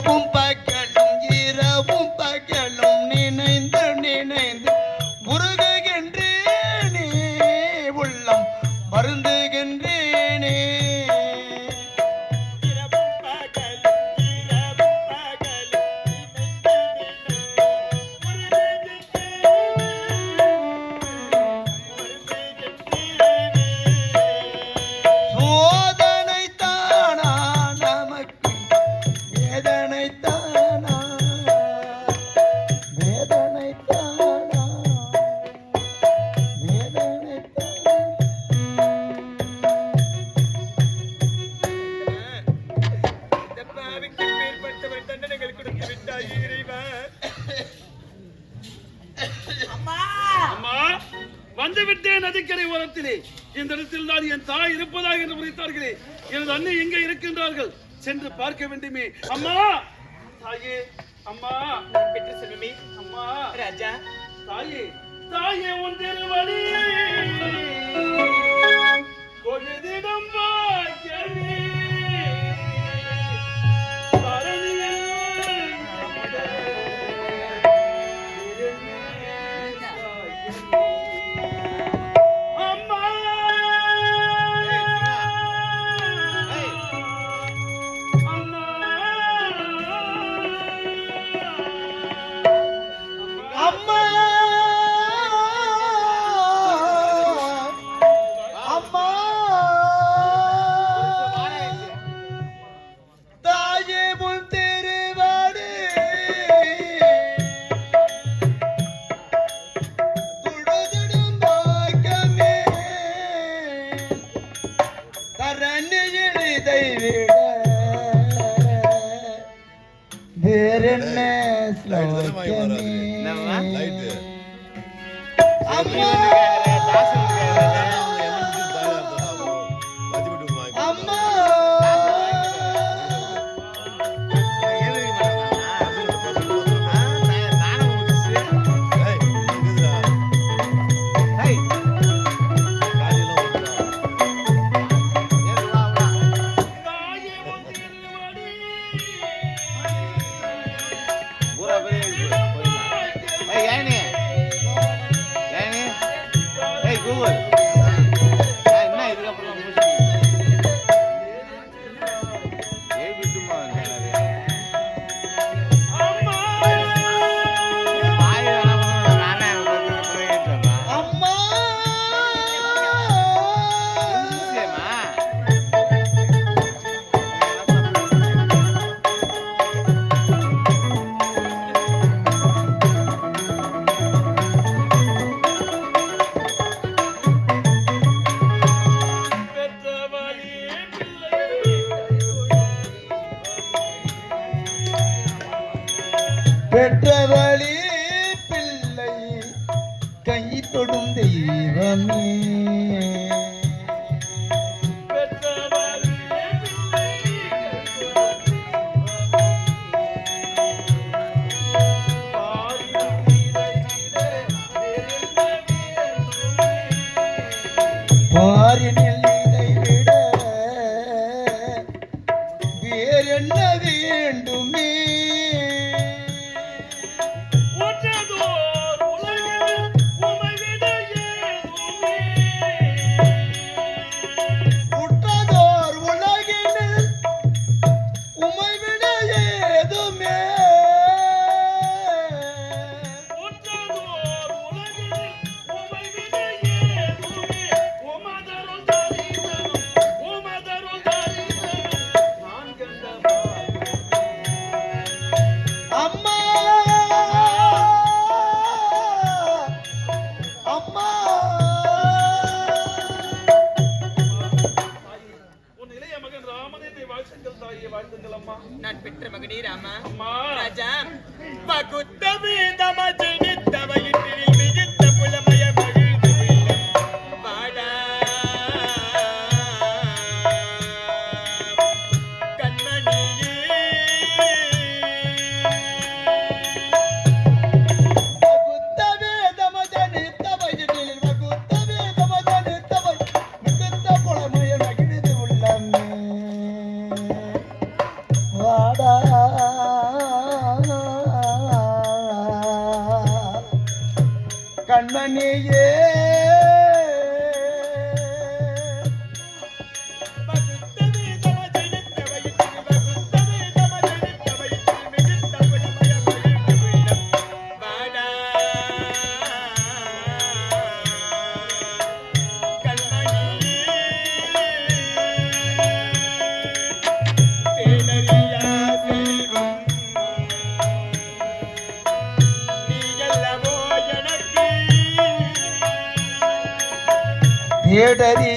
la. விட்டே நதிக்கரை ஓரத்திலே. இந்த இடத்தில் தான் என் தாய் இருப்பதாக என்று உரைத்தார்களே எனது அன்னை எங்கே இருக்கின்றார்கள்? சென்று பார்க்க வேண்டுமே. அம்மா! தாயே அம்மா! பெற்று செல்வமே அம்மா! ராஜா. தாயே தாயே உன் திருவடி கொழுதிடம் அதிகமாகி வராது லைட்டு நான் பெற்ற மகனே ராமா. ராஜா பகுத்த வேதம கண்மணியே தேடறியா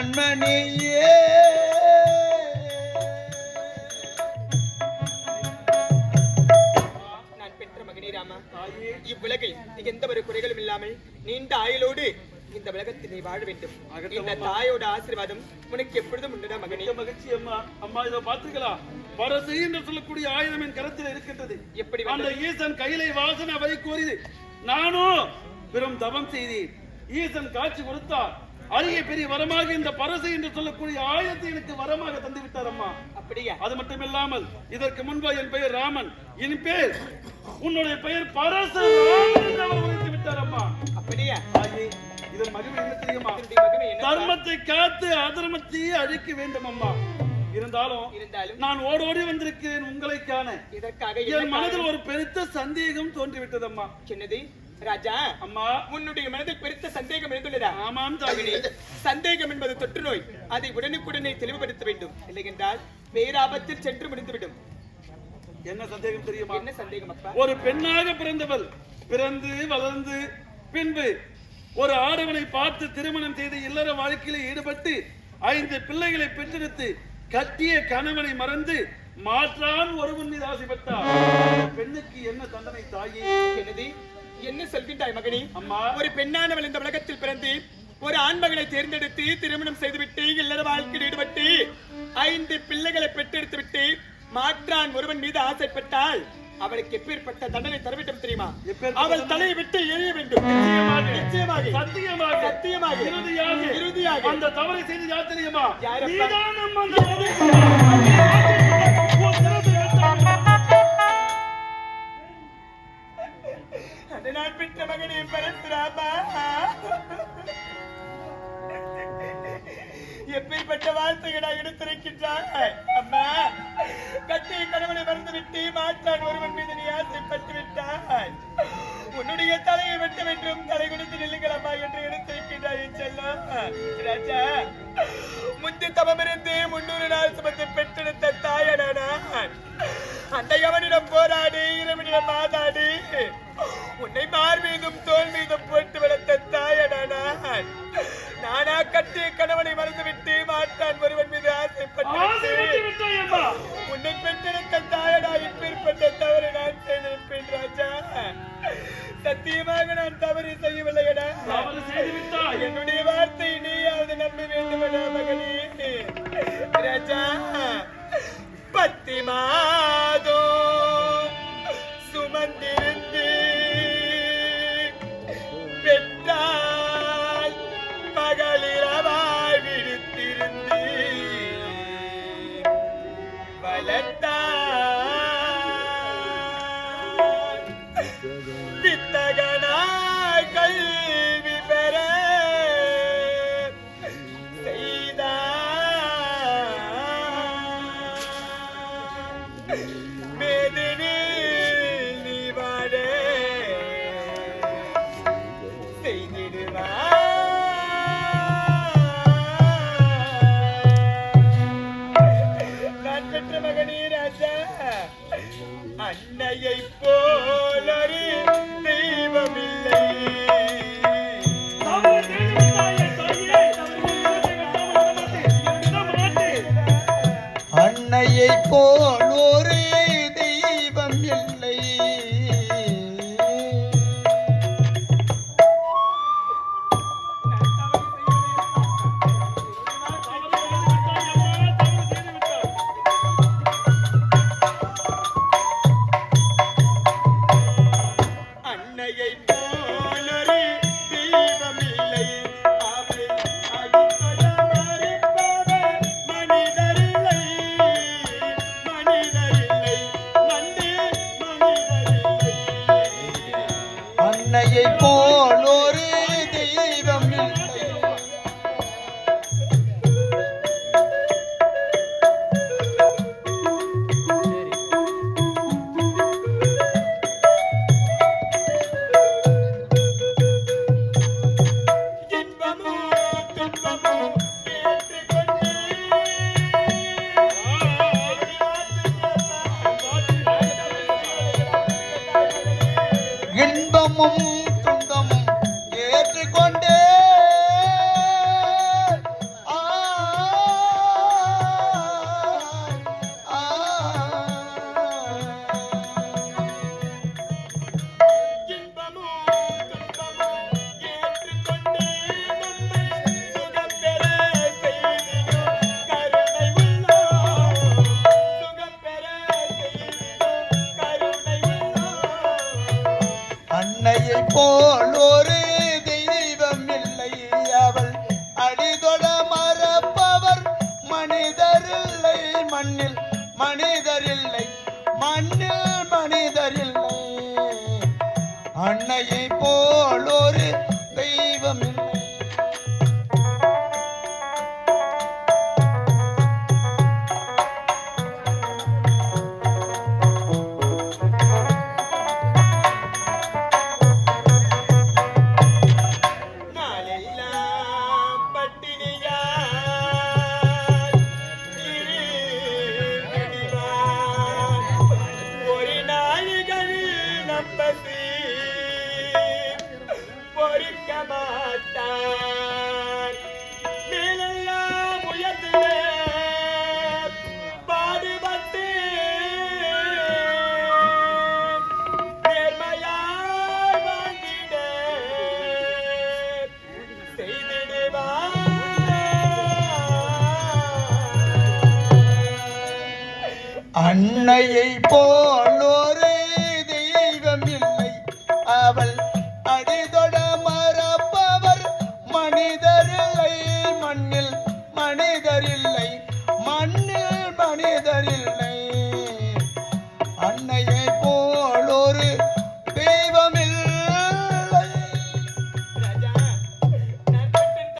கண்மணியே. நான் பெற்ற மகனே ராமா. இவ்வுலகில் எந்த ஒரு குறைகளும் இல்லாமல் நீண்ட ஆயுளோடு இந்த உலகத்தில் நீ வாழ வேண்டும். இந்த தாயோட ஆசீர்வாதம் உனக்கு எப்பொழுதும் உண்டுடா மகனே. மகிழ்ச்சி அம்மா. அம்மா இதை பார்த்துக்கலாம் பரசு என்று சொல்லக்கூடிய ஆயுதம் என் கரத்தில் இருக்கின்றது. எப்படி அந்த? ஈசன் கையிலை வாசனை அவரை கோரிது நானும் பெரும் தவம் செய்தேன். ஈசன் காட்சி கொடுத்தார். அரிய பெரிய வரமாக இந்த பரசு என்று சொல்லக்கூடிய ஆயுதத்தை எனக்கு வரமாக தந்து விட்டார் அம்மா அப்படியா? அது மட்டும் இல்லாமல் இதற்கு முன்பு என் பெயர் ராமன் என் பேர் உன்னுடைய பெயர் பரசு உரைத்து விட்டார் அம்மா அப்படியா இதன் மகிமை என்ன தெரியுமா? தர்மத்தை காத்து அதர்மத்தை அழிக்க வேண்டும் அம்மா இருந்தாலும் நான் ஓடோடி வந்திருக்கிறேன் உங்களை காண. இதற்காக என் மனதில் ஒரு பெருத்த சந்தேகம் தோன்றிவிட்டது அம்மா சொன்னது ராஜா அம்மா. உன்னுடைய மனதில் பெருத்த சந்தேகம் எழுந்துள்ளதா? ஆமாம் தாயே சந்தேகம் என்பது தொற்று நோய் அதை உடனுக்குடனே தெளிவுபடுத்த வேண்டும். இல்லையென்றால் பேராபத்தில் சென்று முடிந்துவிடும். என்ன சந்தேகம் தெரியுமா? என்ன சந்தேகம் அப்பா? ஒரு பெண்ணாக பிறந்தவள். பிறந்து வளர்ந்து பின்பு ஒரு ஆடவனை பார்த்து திருமணம் செய்து இல்லற வாழ்க்கையில் ஈடுபட்டு ஐந்து பிள்ளைகளை பெற்றெடுத்து கட்டிய கணவனை மறந்து மாற்றான் ஒருவன் மீது ஆசைப்பட்டார் பெண்ணுக்கு என்ன தண்டனை தாயே? என்னது? என்ன சொல்கின்றாய் மகனே? அம்மா. ஒரு பெண்ணானவள் இந்த உலகத்தில் பிறந்து ஒரு ஆண்மகனை தேர்ந்தெடுத்து திருமணம் செய்துவிட்டு இல்லற வாழ்க்கையில் ஈடுபட்டு ஐந்து பிள்ளைகளை பெற்றெடுத்து விட்டு மாற்றான் ஒருவன் மீது ஆசைப்பட்டால் அவளுக்கு எப்பேற்பட்ட தண்டனை தர வேண்டும் தெரியுமா அவள்? தலையை விட்டு எழிய வேண்டும். நிச்சயமாக. நிச்சயமாக. சத்தியமாக. சத்தியமாக. இறுதியாக. இறுதியாக. அந்த தவறை செய்து யார் தெரியுமா? நான் பெற்ற மகனே பரசுராமா. எப்பேற்பட்ட வார்த்தைகளை எடுத்துரைக்கின்றாங்க அம்மா கட்டிய கடவுளை மறந்துவிட்டு மாற்றான் ஒருவன் மீது நீ ஆசைப்பட்டு விட்டாய். உன்னுடைய தலையை வெட்ட வேண்டும் தலை கொடுத்து நில்லுங்களம்மா என்று எடுத்திருக்கின்றாய் செல்லம் ராஜா முந்தி தவமிருந்து முன்னூறு நாள் சுமந்து பெற்றெடுத்த தாயனான அந்த அவனிடம் போராடி இரவிடம் மாதா அன்னையை போல